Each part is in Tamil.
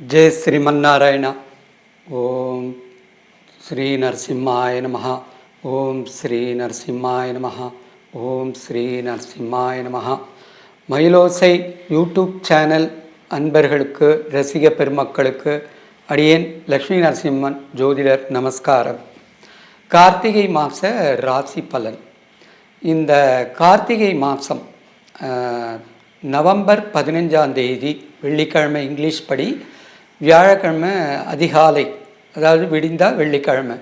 జయ శ్రీమన్నారాయణ ఓం శ్రీ నరసింహాయ నమ ఓం శ్రీ నరసింహాయ నమ ఓం శ్రీ நரசிம்மாய நம மயிலோசை யூடியூப் சேனல் அன்பர்களுக்கு ரசிக பெருமக்களுக்கு அடியேன் லக்ஷ்மி நரசிம்மன் ஜோதிடர் நமஸ்காரம் கார்த்திகை மாத ராசி பலன் இந்த கார்த்திகை மாதம் நவம்பர் பதினஞ்சாம் தேதி வெள்ளிக்கிழமை இங்கிலீஷ் படி வியாழக்கிழமை அதிகாலை அதாவது விடிந்தால் வெள்ளிக்கிழமை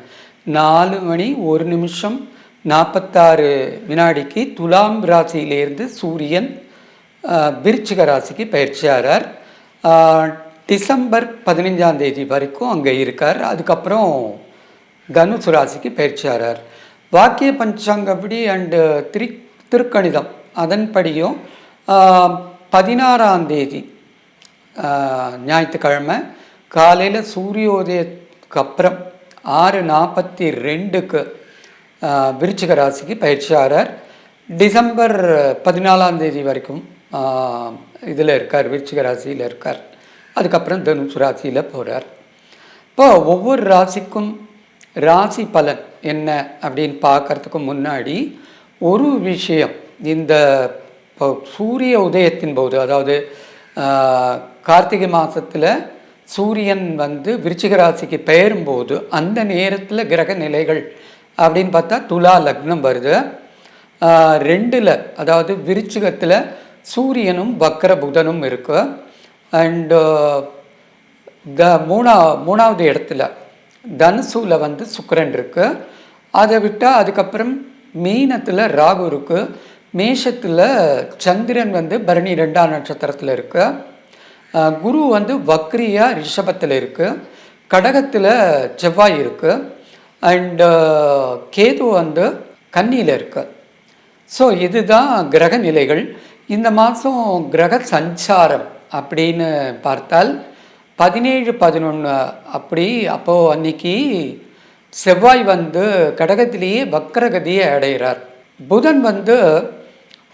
நாலு மணி ஒரு நிமிஷம் நாற்பத்தாறு வினாடிக்கு துலாம் ராசியிலேருந்து சூரியன் விருச்சிக ராசிக்கு பயிற்சியாகிறார். டிசம்பர் பதினைஞ்சாம் தேதி வரைக்கும் அங்கே இருக்கார். அதுக்கப்புறம் தனுசு ராசிக்கு பயிற்சியாகிறார். வாக்கிய பஞ்சாங்கப்படி அண்டு திரு திருக்கணிதம் அதன்படியும் பதினாறாம் தேதி ஞாயிற்றுக்கிழமை காலையில் சூரியோதயத்துக்கு அப்புறம் ஆறு நாற்பத்தி ரெண்டுக்கு விருச்சிக ராசிக்கு பயிற்சியாளர். டிசம்பர் பதினாலாம் தேதி வரைக்கும் இதில் இருக்கார் விருச்சிக ராசியில் இருக்கார். அதுக்கப்புறம் தனுசு ராசியில் போகிறார் இப்போ ஒவ்வொரு ராசிக்கும் ராசி பலன் என்ன அப்படின்னு பார்க்கறதுக்கு முன்னாடி ஒரு விஷயம். இந்த இப்போ சூரிய உதயத்தின் போது அதாவது கார்த்திகை மாதத்தில் சூரியன் வந்து விருச்சிக ராசிக்கு பெயரும்போது அந்த நேரத்தில் கிரக நிலைகள் அப்படின்னு பார்த்தா துலா லக்னம் வருது. ரெண்டில் அதாவது விருச்சிகத்தில் சூரியனும் வக்கர புதனும் இருக்கு. அண்டு த மூணா மூணாவது இடத்துல தனுசுல வந்து சுக்கரன் இருக்குது அதை விட்டால் அதுக்கப்புறம் மீனத்தில் ராகு இருக்கு. மேஷத்தில் சந்திரன் வந்து பரணி ரெண்டாம் நட்சத்திரத்தில் இருக்கு. குரு வந்து வக்ரியா ரிஷபத்தில் இருக்கு. கடகத்தில் செவ்வாய் இருக்கு. அண்டு கேது வந்து கன்னியில் இருக்கு. ஸோ இதுதான் கிரக நிலைகள். இந்த மாதம் கிரக சஞ்சாரம் அப்படின்னு பார்த்தால் பதினேழு பதினொன்று அப்படி அப்போது அன்னைக்கு செவ்வாய் வந்து கடகத்திலேயே வக்ரகதியை அடைகிறார் புதன் வந்து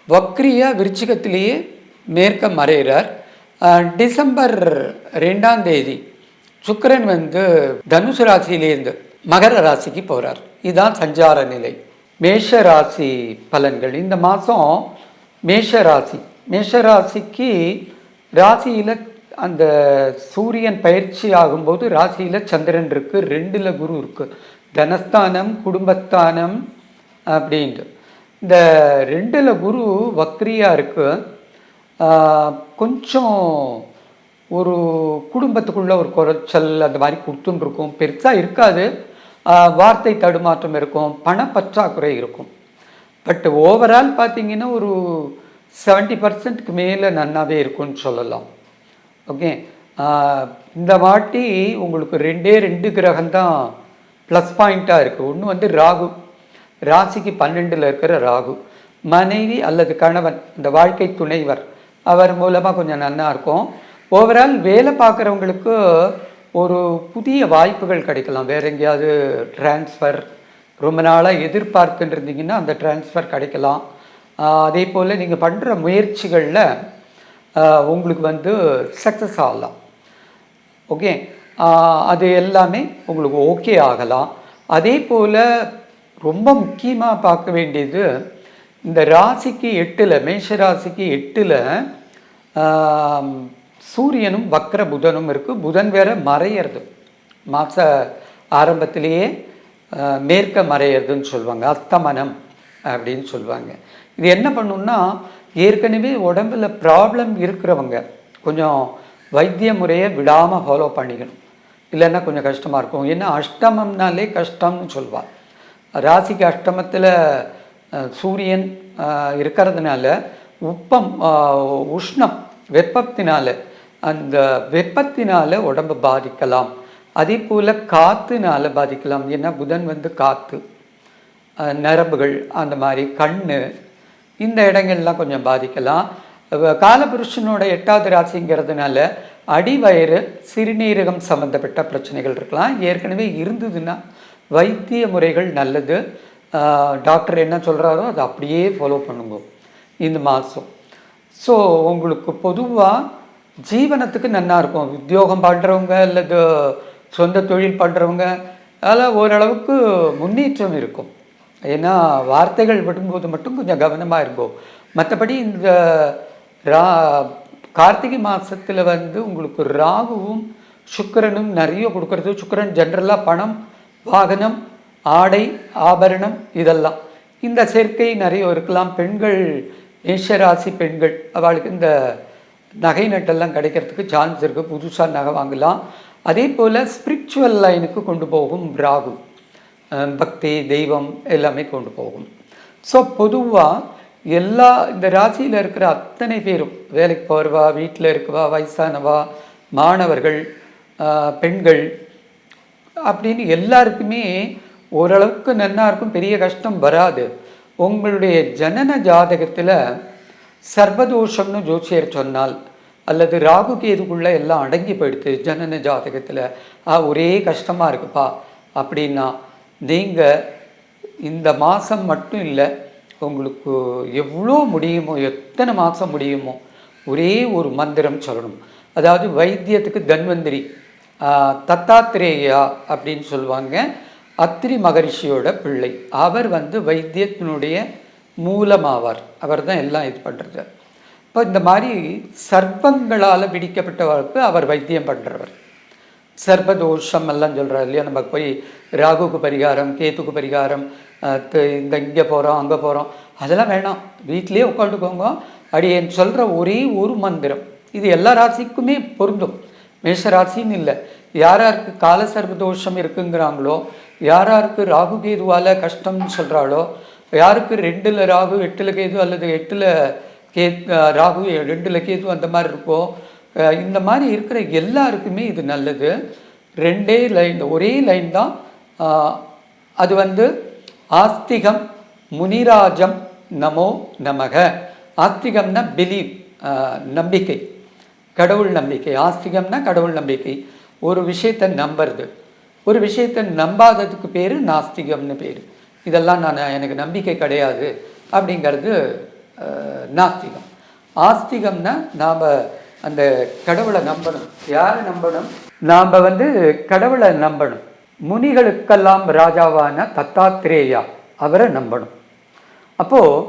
வக்ரியா விருச்சிகத்திலேயே மேற்க மறைகிறார். டிசம்பர் ரெண்டாம் தேதி சுக்கரன் வந்து தனுசு ராசியிலேருந்து மகர ராசிக்கு போகிறார் இதுதான் சஞ்சார நிலை. மேஷ ராசி பலன்கள். இந்த மாதம் மேஷ ராசி. மேஷ ராசிக்கு ராசியில் அந்த சூரியன் பயிற்சி ஆகும்போது ராசியில் சந்திரன் இருக்குது ரெண்டில் குரு இருக்கு. தனஸ்தானம் குடும்பஸ்தானம் அப்படின்ட்டு. இந்த ரெண்டில் குரு வக்ரியாக இருக்கு. கொஞ்சம் ஒரு குடும்பத்துக்குள்ள ஒரு குறைச்சல் அந்த மாதிரி கொடுத்துன்னு இருக்கும் பெருசாக இருக்காது வார்த்தை தடுமாற்றம் இருக்கும். பணப்பற்றாக்குறை இருக்கும். பட் ஓவரால் பார்த்தீங்கன்னா ஒரு செவன்ட்டி பர்சன்ட்க்கு மேலே நன்னாவே இருக்கும்னு சொல்லலாம். ஓகே இந்த வாட்டி உங்களுக்கு ரெண்டே ரெண்டு கிரகம் தான் ப்ளஸ் பாயிண்ட்டாக இருக்குது ஒன்று வந்து ராகு. ராசிக்கு பன்னெண்டில் இருக்கிற ராகு. மனைவி அல்லது கணவன் இந்த வாழ்க்கை துணைவர் அவர் மூலமாக கொஞ்சம் நல்லா இருக்கும். ஓவரால் வேலை பார்க்குறவங்களுக்கு ஒரு புதிய வாய்ப்புகள் கிடைக்கலாம். வேற எங்கேயாவது ட்ரான்ஸ்ஃபர் ரொம்ப நாளாக எதிர்பார்த்துட்டு இருந்தீங்கன்னா அந்த ட்ரான்ஸ்ஃபர் கிடைக்கலாம். அதே போல் நீங்கள் பண்ணுற முயற்சிகளில் உங்களுக்கு வந்து சக்ஸஸ் ஆகலாம். ஓகே அது எல்லாமே உங்களுக்கு ஓகே ஆகலாம். அதே போல் ரொம்ப முக்கியமாக பார்க்க வேண்டியது இந்த ராசிக்கு எட்டில் மேஷ ராசிக்கு எட்டில் சூரியனும் வக்ர புதனும் இருக்குது புதன் வேற மறையிறது. மாத ஆரம்பத்திலேயே மேற்க மறையிறதுன்னு சொல்லுவாங்க. அஸ்தமனம் அப்படின்னு சொல்லுவாங்க. இது என்ன பண்ணுன்னா ஏற்கனவே உடம்புல ப்ராப்ளம் இருக்கிறவங்க கொஞ்சம் வைத்திய முறையை விடாமல் ஃபாலோ பண்ணிக்கணும். இல்லைன்னா கொஞ்சம் கஷ்டமாக இருக்கும். ஏன்னா அஷ்டமம்னாலே கஷ்டம்னு சொல்வாள் ராசிக்கு அஷ்டமத்தில் சூரியன் இருக்கிறதுனால உப்பம் உஷ்ணம் வெப்பத்தினால அந்த வெப்பத்தினால உடம்பு பாதிக்கலாம். அதே போல் காற்றுனால பாதிக்கலாம். ஏன்னா புதன் வந்து காற்று நரம்புகள் அந்த மாதிரி கண் இந்த இடங்கள்லாம் கொஞ்சம் பாதிக்கலாம். காலபுருஷனோட எட்டாவது ராசிங்கிறதுனால அடிவயிறு சிறுநீரகம் சம்மந்தப்பட்ட பிரச்சனைகள் இருக்கலாம். ஏற்கனவே இருந்ததுன்னா வைத்திய முறைகள் நல்லது. டாக்டர் என்ன சொல்கிறாரோ அதை அப்படியே ஃபாலோ பண்ணுங்க. இந்த மாதம் ஸோ உங்களுக்கு பொதுவாக ஜீவனத்துக்கு நல்லா இருக்கும். உத்தியோகம் பண்ணுறவங்க அல்லது சொந்த தொழில் பண்ணுறவங்க அதில் ஓரளவுக்கு முன்னேற்றம் இருக்கும். ஏன்னா வார்த்தைகள் விடும்போது மட்டும் கொஞ்சம் கவனமாக இருக்கும் மற்றபடி இந்த ரா கார்த்திகை மாதத்தில் வந்து உங்களுக்கு ராகுவும் சுக்கரனும் நிறைய கொடுக்கறது. சுக்கரன் ஜென்ரலாக பணம் வாகனம் ஆடை ஆபரணம் இதெல்லாம். இந்த சேர்க்கை நிறைய இருக்கலாம். பெண்கள் மேஷராசி பெண்கள் அவளுக்கு இந்த நகை நட்டெல்லாம் கிடைக்கிறதுக்கு சான்ஸ் இருக்குது புதுசாக நகை வாங்கலாம். அதே போல் ஸ்பிரிச்சுவல் லைனுக்கு கொண்டு போகும் ராகு. பக்தி தெய்வம் எல்லாமே கொண்டு போகும். ஸோ பொதுவாக எல்லா இந்த ராசியில் இருக்கிற அத்தனை பேரும் வேலைக்கு போகிறவா வீட்டில் இருக்கவா வயசானவா மாணவர்கள் பெண்கள் அப்படின்னு எல்லாருக்குமே ஓரளவுக்கு நன்னா இருக்கும் பெரிய கஷ்டம் வராது. உங்களுடைய ஜனன ஜாதகத்தில் சர்வதோஷம்னு ஜோசியர் சொன்னால் அல்லது ராகு கேதுக்குள்ளே எல்லாம் அடங்கி போயிடுது ஜனன ஜாதகத்தில். ஆ ஒரே கஷ்டமாக இருக்குப்பா. அப்படின்னா நீங்கள் இந்த மாதம் மட்டும் இல்லை உங்களுக்கு எவ்வளோ முடியுமோ எத்தனை மாதம் முடியுமோ ஒரே ஒரு மந்திரம் சொல்லணும். அதாவது வைத்தியத்துக்கு தன்வந்திரி. தத்தாத்திரேயா அப்படின்னு சொல்லுவாங்க. அத்திரி மகரிஷியோட பிள்ளை. அவர் வந்து வைத்தியத்தினுடைய மூலமாவார். அவர் தான் எல்லாம் இது பண்ணுறது இப்போ இந்த மாதிரி சர்ப்பங்களால் பிடிக்கப்பட்டவருக்கு அவர் வைத்தியம் பண்ணுறவர் சர்ப்பதோஷம் எல்லாம் சொல்கிறார் இல்லையா? நம்ம போய் ராகுக்கு பரிகாரம் கேத்துக்கு பரிகாரம் இந்த இங்கே போகிறோம் அங்கே போகிறோம் அதெல்லாம் வேணாம். வீட்டிலேயே உட்காந்துக்கோங்க. அடியேன் சொல்கிற ஒரே ஒரு மந்திரம். இது எல்லா ராசிக்குமே பொருந்தும். மேஷராசின்னு இல்லை. யார் யாருக்கு கால தோஷம் இருக்குங்கிறாங்களோ யார் யாருக்கு ராகு கேதுவால் கஷ்டம்னு சொல்கிறாளோ யாருக்கு ரெண்டில் ராகு எட்டில் கேது அல்லது எட்டில் கே ராகு ரெண்டில் கேது அந்த மாதிரி இருக்கோ இந்த மாதிரி இருக்கிற எல்லாருக்குமே இது நல்லது. ரெண்டே லைன் ஒரே லைன் தான் அது வந்து ஆஸ்திகம் முனிராஜம் நமோ நமக. ஆஸ்திகம்னா பிலீவ் நம்பிக்கை. கடவுள் நம்பிக்கை. ஆஸ்திகம்னா கடவுள் நம்பிக்கை. ஒரு விஷயத்தை நம்புறது. ஒரு விஷயத்தை நம்பாததுக்கு பேர் நாஸ்திகம்னு பேர். இதெல்லாம் நான் எனக்கு நம்பிக்கை கிடையாது அப்படிங்கிறது நாஸ்திகம். ஆஸ்திகம்னா நாம் அந்த கடவுளை நம்பணும். யாரை நம்பணும்? நாம் வந்து கடவுளை நம்பணும். முனிகளுக்கெல்லாம் ராஜாவான தத்தாத்திரேயா அவரை நம்பணும். அப்போது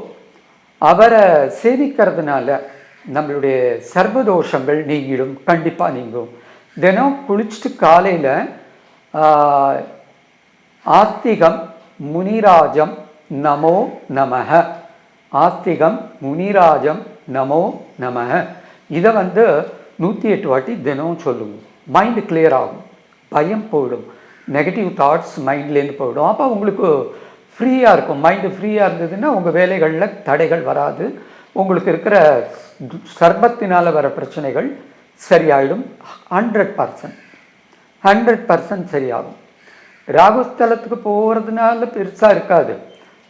அவரை சேவிக்கிறதுனால நம்மளுடைய சர்வதோஷங்கள் நீங்கிடும் கண்டிப்பாக நீங்கும். தினம் குளிச்சுட்டு காலையில் ஆஸ்திகம் முனிராஜம் நமோ நமக ஆஸ்திகம் முனிராஜம் நமோ நமக இதை வந்து நூற்றி எட்டு வாட்டி தினம் சொல்லுவோம். மைண்டு கிளியர் ஆகும். பயம் போயிடும். நெகட்டிவ் தாட்ஸ் மைண்ட்லேருந்து போயிடும். அப்போ உங்களுக்கு ஃப்ரீயாக இருக்கும். மைண்டு ஃப்ரீயாக இருந்ததுன்னா உங்கள் வேலைகளில் தடைகள் வராது. உங்களுக்கு இருக்கிற சர்பத்தினால் வர பிரச்சனைகள் சரியாயிடும். ஹண்ட்ரட் பர்சன்ட் ஹண்ட்ரட் பர்சன்ட் சரியாகும். ராகுஸ்தலத்துக்கு போகிறதுனால பெருசாக இருக்காது.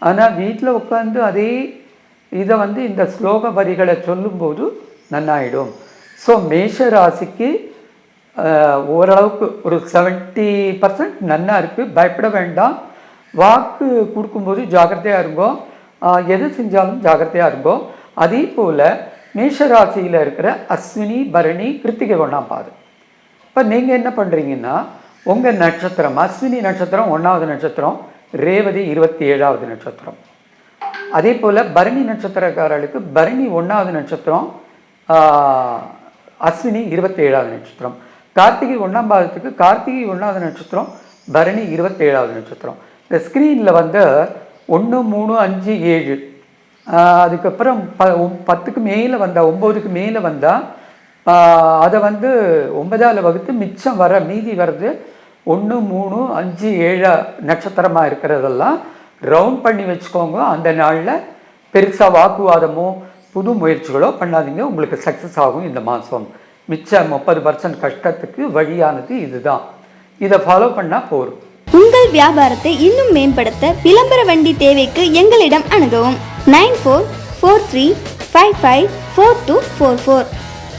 ஆனால் வீட்டில் உட்காந்து அதே இதை வந்து இந்த ஸ்லோக வரிகளை சொல்லும்போது நன்னாயிடும். ஸோ மேஷ ராசிக்கு ஓரளவுக்கு ஒரு செவன்ட்டி பர்சன்ட் நன்னா இருக்குது பயப்பட வேண்டாம். வாக்கு கொடுக்கும்போது ஜாக்கிரதையாக இருங்கோ. எது செஞ்சாலும் ஜாக்கிரதையாக இருங்கோ. அதே போல் மேஷராசியில் இருக்கிற அஸ்வினி பரணி கிருத்திகை ஒன்றாம் பாது இப்போ நீங்கள் என்ன பண்ணுறீங்கன்னா உங்கள் நட்சத்திரம் அஸ்வினி நட்சத்திரம் ஒன்றாவது நட்சத்திரம் ரேவதி இருபத்தி ஏழாவது நட்சத்திரம். அதே போல் பரணி நட்சத்திரக்காரர்களுக்கு பரணி ஒன்றாவது நட்சத்திரம் அஸ்வினி இருபத்தி ஏழாவது நட்சத்திரம். கார்த்திகை ஒன்றாம் பாதத்துக்கு கார்த்திகை ஒன்றாவது நட்சத்திரம் பரணி இருபத்தேழாவது நட்சத்திரம். இந்த ஸ்க்ரீனில் வந்து ஒன்று மூணு அஞ்சு ஏழு அதுக்கப்புறம் ப பத்துக்கு மேலே வந்தால் ஒம்போதுக்கு மேலே வந்தால் அதை வந்து ஒன்பதாவில் வகுத்து மிச்சம் வர மீதி வர்றது ஒன்று மூணு அஞ்சு ஏழு நட்சத்திரமாக இருக்கிறதெல்லாம் ரவுண்ட் பண்ணி வச்சுக்கோங்க. அந்த நாளில் பெருசாக வாக்குவாதமோ புது முயற்சிகளோ பண்ணாதீங்க. உங்களுக்கு சக்ஸஸ் ஆகும் இந்த மாதம். மிச்ச முப்பது பர்சன்ட் கஷ்டத்துக்கு வழியானது இதுதான். இதை ஃபாலோ பண்ணால் போதும். உங்கள் வியாபாரத்தை இன்னும் மேம்படுத்த விளம்பர வண்டி தேவைக்கு எங்களிடம் அணுகவும். Nine four four three five five four two four four